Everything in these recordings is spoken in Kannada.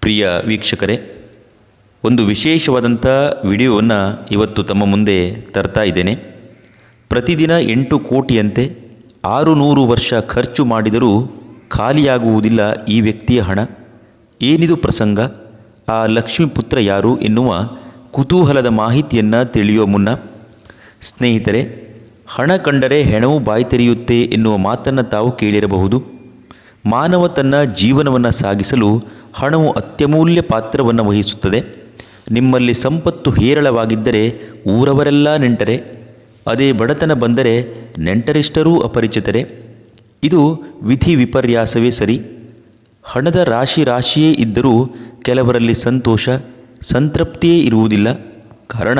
ಪ್ರಿಯ ವೀಕ್ಷಕರೇ, ಒಂದು ವಿಶೇಷವಾದಂಥ ವಿಡಿಯೋವನ್ನು ಇವತ್ತು ತಮ್ಮ ಮುಂದೆ ತರ್ತಾ ಇದ್ದೇನೆ. ಪ್ರತಿದಿನ ಎಂಟು ಕೋಟಿಯಂತೆ ಆರು ನೂರು ವರ್ಷ ಖರ್ಚು ಮಾಡಿದರೂ ಖಾಲಿಯಾಗುವುದಿಲ್ಲ ಈ ವ್ಯಕ್ತಿಯ ಹಣ. ಏನಿದು ಪ್ರಸಂಗ? ಆ ಲಕ್ಷ್ಮೀಪುತ್ರ ಯಾರು ಎನ್ನುವ ಕುತೂಹಲದ ಮಾಹಿತಿಯನ್ನು ತಿಳಿಯುವ ಮುನ್ನ. ಸ್ನೇಹಿತರೆ ಹಣ ಕಂಡರೆ ಹೆಣವು ಬಾಯಿ ತೆರೆಯುತ್ತೆ ಎನ್ನುವ ಮಾತನ್ನು ತಾವು ಕೇಳಿರಬಹುದು. ಮಾನವ ತನ್ನ ಜೀವನವನ್ನು ಸಾಗಿಸಲು ಹಣವು ಅತ್ಯಮೂಲ್ಯ ಪಾತ್ರವನ್ನು ವಹಿಸುತ್ತದೆ. ನಿಮ್ಮಲ್ಲಿ ಸಂಪತ್ತು ಹೇರಳವಾಗಿದ್ದರೆ ಊರವರೆಲ್ಲ ನೆಂಟರೆ. ಅದೇ ಬಡತನ ಬಂದರೆ ನೆಂಟರಿಷ್ಟರೂ ಅಪರಿಚಿತರೆ. ಇದು ವಿಧಿ ವಿಪರ್ಯಾಸವೇ ಸರಿ. ಹಣದ ರಾಶಿ ರಾಶಿಯೇ ಇದ್ದರೂ ಕೆಲವರಲ್ಲಿ ಸಂತೋಷ, ಸಂತೃಪ್ತಿಯೇ ಇರುವುದಿಲ್ಲ. ಕಾರಣ,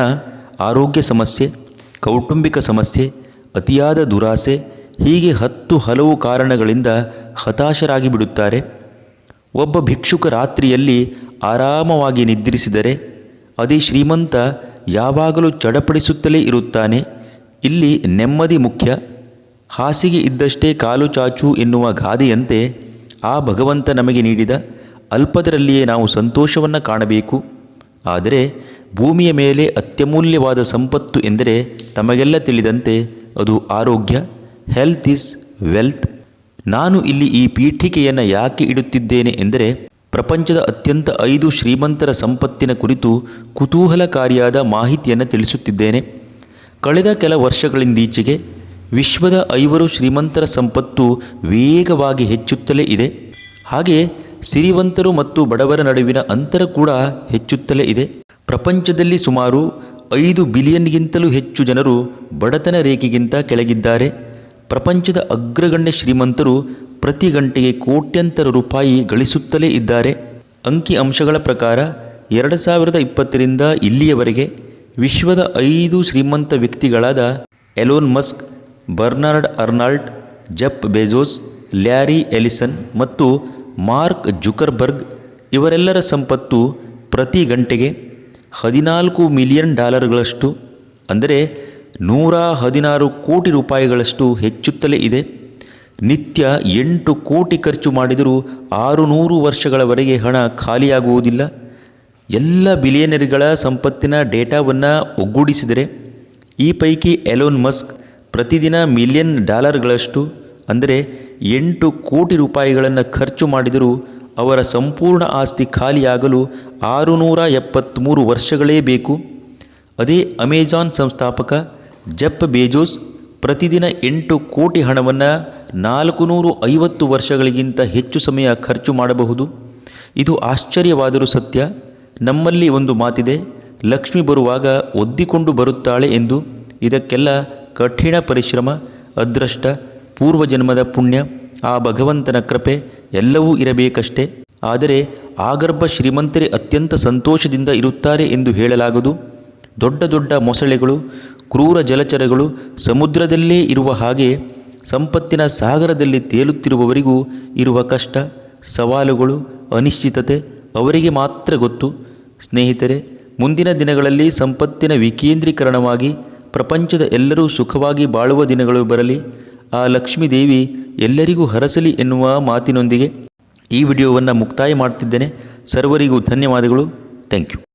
ಆರೋಗ್ಯ ಸಮಸ್ಯೆ. ಕೌಟುಂಬಿಕ ಸಮಸ್ಯೆ, ಅತಿಯಾದ ದುರಾಸೆ, ಹೀಗೆ ಹತ್ತು ಹಲವು ಕಾರಣಗಳಿಂದ ಹತಾಶರಾಗಿ ಬಿಡುತ್ತಾರೆ. ಒಬ್ಬ ಭಿಕ್ಷುಕ ರಾತ್ರಿಯಲ್ಲಿ ಆರಾಮವಾಗಿ ನಿದ್ರಿಸಿದರೆ ಅದೇ ಶ್ರೀಮಂತ ಯಾವಾಗಲೂ ಚಡಪಡಿಸುತ್ತಲೇ ಇರುತ್ತಾನೆ. ಇಲ್ಲಿ ನೆಮ್ಮದಿ ಮುಖ್ಯ. ಹಾಸಿಗೆ ಇದ್ದಷ್ಟೇ ಕಾಲು ಚಾಚು ಎನ್ನುವ ಗಾದೆಯಂತೆ ಆ ಭಗವಂತ ನಮಗೆ ನೀಡಿದ ಅಲ್ಪದರಲ್ಲಿಯೇ ನಾವು ಸಂತೋಷವನ್ನು ಕಾಣಬೇಕು. ಆದರೆ ಭೂಮಿಯ ಮೇಲೆ ಅತ್ಯಮೂಲ್ಯವಾದ ಸಂಪತ್ತು ಎಂದರೆ ತಮಗೆಲ್ಲ ತಿಳಿದಂತೆ ಅದು ಆರೋಗ್ಯ ಹೆಲ್ತ್ ಈಸ್ ವೆಲ್ತ್ ನಾನು ಇಲ್ಲಿ ಈ ಪೀಠಿಕೆಯನ್ನು ಯಾಕೆ ಇಡುತ್ತಿದ್ದೇನೆ ಎಂದರೆ, ಪ್ರಪಂಚದ ಅತ್ಯಂತ ಐದು ಶ್ರೀಮಂತರ ಸಂಪತ್ತಿನ ಕುರಿತು ಕುತೂಹಲಕಾರಿಯಾದ ಮಾಹಿತಿಯನ್ನು ತಿಳಿಸುತ್ತಿದ್ದೇನೆ. ಕಳೆದ ಕೆಲ ವರ್ಷಗಳಿಂದೀಚೆಗೆ ವಿಶ್ವದ ಐವರು ಶ್ರೀಮಂತರ ಸಂಪತ್ತು ವೇಗವಾಗಿ ಹೆಚ್ಚುತ್ತಲೇ ಇದೆ. ಹಾಗೆಯೇ ಸಿರಿವಂತರು ಮತ್ತು ಬಡವರ ನಡುವಿನ ಅಂತರ ಕೂಡ ಹೆಚ್ಚುತ್ತಲೇ ಇದೆ. ಪ್ರಪಂಚದಲ್ಲಿ ಸುಮಾರು ಐದು ಬಿಲಿಯನ್ಗಿಂತಲೂ ಹೆಚ್ಚು ಜನರು ಬಡತನ ರೇಖೆಗಿಂತ ಕೆಳಗಿದ್ದಾರೆ. ಪ್ರಪಂಚದ ಅಗ್ರಗಣ್ಯ ಶ್ರೀಮಂತರು ಪ್ರತಿ ಗಂಟೆಗೆ ಕೋಟ್ಯಂತರ ರೂಪಾಯಿ ಗಳಿಸುತ್ತಲೇ ಇದ್ದಾರೆ. ಅಂಕಿ ಅಂಶಗಳ ಪ್ರಕಾರ, ಎರಡು ಸಾವಿರದ ಇಪ್ಪತ್ತರಿಂದ ಇಲ್ಲಿಯವರೆಗೆ ವಿಶ್ವದ ಐದು ಶ್ರೀಮಂತ ವ್ಯಕ್ತಿಗಳಾದ Elon Musk, Bernard Arnault Jeff Bezos, Larry Ellison ಮತ್ತು ಮಾರ್ಕ್ ಜುಕರ್ಬರ್ಗ್ ಇವರೆಲ್ಲರ ಸಂಪತ್ತು ಪ್ರತಿ ಗಂಟೆಗೆ ಹದಿನಾಲ್ಕು ಮಿಲಿಯನ್ ಡಾಲರ್ಗಳಷ್ಟು, ಅಂದರೆ ನೂರ ಹದಿನಾರು ಕೋಟಿ ರೂಪಾಯಿಗಳಷ್ಟು ಹೆಚ್ಚುತ್ತಲೇ ಇದೆ. ನಿತ್ಯ ಎಂಟು ಕೋಟಿ ಖರ್ಚು ಮಾಡಿದರೂ ಆರು ನೂರು ವರ್ಷಗಳವರೆಗೆ ಹಣ ಖಾಲಿಯಾಗುವುದಿಲ್ಲ. ಎಲ್ಲ ಬಿಲಿಯನರಿಗಳ ಸಂಪತ್ತಿನ ಡೇಟಾವನ್ನು ಒಗ್ಗೂಡಿಸಿದರೆ, ಈ ಪೈಕಿ ಎಲೋನ್ ಮಸ್ಕ್ ಪ್ರತಿದಿನ ಮಿಲಿಯನ್ ಡಾಲರ್ಗಳಷ್ಟು, ಅಂದರೆ ಎಂಟು ಕೋಟಿ ರೂಪಾಯಿಗಳನ್ನು ಖರ್ಚು ಮಾಡಿದರೂ ಅವರ ಸಂಪೂರ್ಣ ಆಸ್ತಿ ಖಾಲಿಯಾಗಲು ಆರುನೂರ ಎಪ್ಪತ್ತ್ಮೂರು ವರ್ಷಗಳೇ ಬೇಕು. ಅದೇ ಅಮೆಜಾನ್ ಸಂಸ್ಥಾಪಕ ಜೆಪ್ ಬೇಜೋಸ್ ಪ್ರತಿದಿನ ಎಂಟು ಕೋಟಿ ಹಣವನ್ನು ನಾಲ್ಕು ಐವತ್ತು ವರ್ಷಗಳಿಗಿಂತ ಹೆಚ್ಚು ಸಮಯ ಖರ್ಚು ಮಾಡಬಹುದು. ಇದು ಆಶ್ಚರ್ಯವಾದರೂ ಸತ್ಯ. ನಮ್ಮಲ್ಲಿ ಒಂದು ಮಾತಿದೆ, ಲಕ್ಷ್ಮಿ ಬರುವಾಗ ಒದ್ದಿಕೊಂಡು ಬರುತ್ತಾಳೆ ಎಂದು. ಇದಕ್ಕೆಲ್ಲ ಕಠಿಣ ಪರಿಶ್ರಮ, ಅದೃಷ್ಟ, ಪೂರ್ವಜನ್ಮದ ಪುಣ್ಯ. ಆ ಭಗವಂತನ ಕೃಪೆ ಎಲ್ಲವೂ ಇರಬೇಕಷ್ಟೆ. ಆದರೆ ಆಗರ್ಭ ಶ್ರೀಮಂತರೇ ಅತ್ಯಂತ ಸಂತೋಷದಿಂದ ಇರುತ್ತಾರೆ ಎಂದು ಹೇಳಲಾಗದು. ದೊಡ್ಡ ದೊಡ್ಡ ಮೊಸಳೆಗಳು, ಕ್ರೂರ ಜಲಚರಗಳು ಸಮುದ್ರದಲ್ಲೇ ಇರುವ ಹಾಗೆ ಸಂಪತ್ತಿನ ಸಾಗರದಲ್ಲಿ ತೇಲುತ್ತಿರುವವರಿಗೂ ಇರುವ ಕಷ್ಟ, ಸವಾಲುಗಳು, ಅನಿಶ್ಚಿತತೆ ಅವರಿಗೆ ಮಾತ್ರ ಗೊತ್ತು. ಸ್ನೇಹಿತರೆ, ಮುಂದಿನ ದಿನಗಳಲ್ಲಿ ಸಂಪತ್ತಿನ ವಿಕೇಂದ್ರೀಕರಣವಾಗಿ ಪ್ರಪಂಚದ ಎಲ್ಲರೂ ಸುಖವಾಗಿ ಬಾಳುವ ದಿನಗಳು ಬರಲಿ. ಆ ಲಕ್ಷ್ಮೀದೇವಿ ಎಲ್ಲರಿಗೂ ಹರಸಲಿ ಎನ್ನುವ ಮಾತಿನೊಂದಿಗೆ ಈ ವಿಡಿಯೋವನ್ನು ಮುಕ್ತಾಯ ಮಾಡ್ತಿದ್ದೇನೆ. ಸರ್ವರಿಗೂ ಧನ್ಯವಾದಗಳು. Thank you